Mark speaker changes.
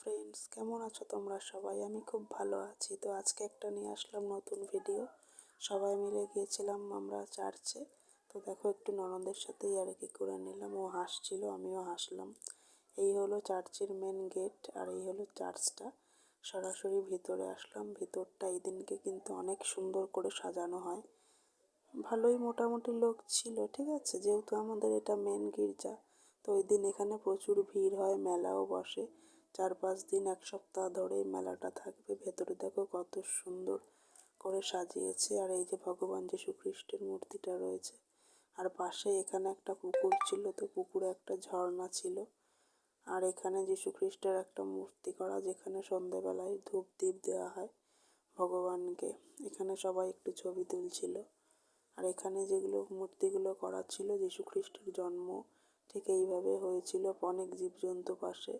Speaker 1: Friends কেমন আছো তোমরা সবাই? আমি খুব ভালো আছি। তো আজকে একটা নিয়ে আসলাম নতুন ভিডিও সবাই মিলে গিয়েছিলাম আমরা চার্চে তো দেখো, একটু ননদের সাথেই আর কি করে নিলাম। ও হাসছিল, আমিও হাসলাম। এই হলো চার্চের মেন গেট আর এই হলো চার্চটা সরাসরি ভিতরে আসলাম। ভিতরটা এই দিনকে কিন্তু অনেক সুন্দর করে সাজানো হয়। ভালোই মোটামুটি লোক ছিল, ঠিক আছে? যেহেতু আমাদের এটা মেন গির্জা, তো ওই দিন এখানে প্রচুর ভিড় হয়, মেলাও বসে। চার পাঁচ দিন, এক সপ্তাহ ধরে মেলাটা থাকবে। ভেতরে দেখো কত সুন্দর করে সাজিয়েছে। আর এই যে ভগবান যীশু খ্রিস্টের মূর্তিটা রয়েছে। আর পাশে এখানে একটা পুকুর ছিল তো পুকুরে একটা ঝর্ণা ছিল। আর এখানে যীশু খ্রিস্টের একটা মূর্তি করা, যেখানে সন্ধেবেলায় ধূপ দ্বীপ দেওয়া হয় ভগবানকে। এখানে সবাই একটু ছবি তুলছিল। আর এখানে যেগুলো মূর্তিগুলো করা ছিল, যীশু খ্রিস্টের জন্ম ঠিক এইভাবে হয়েছিল। অনেক জীবজন্তু পাশে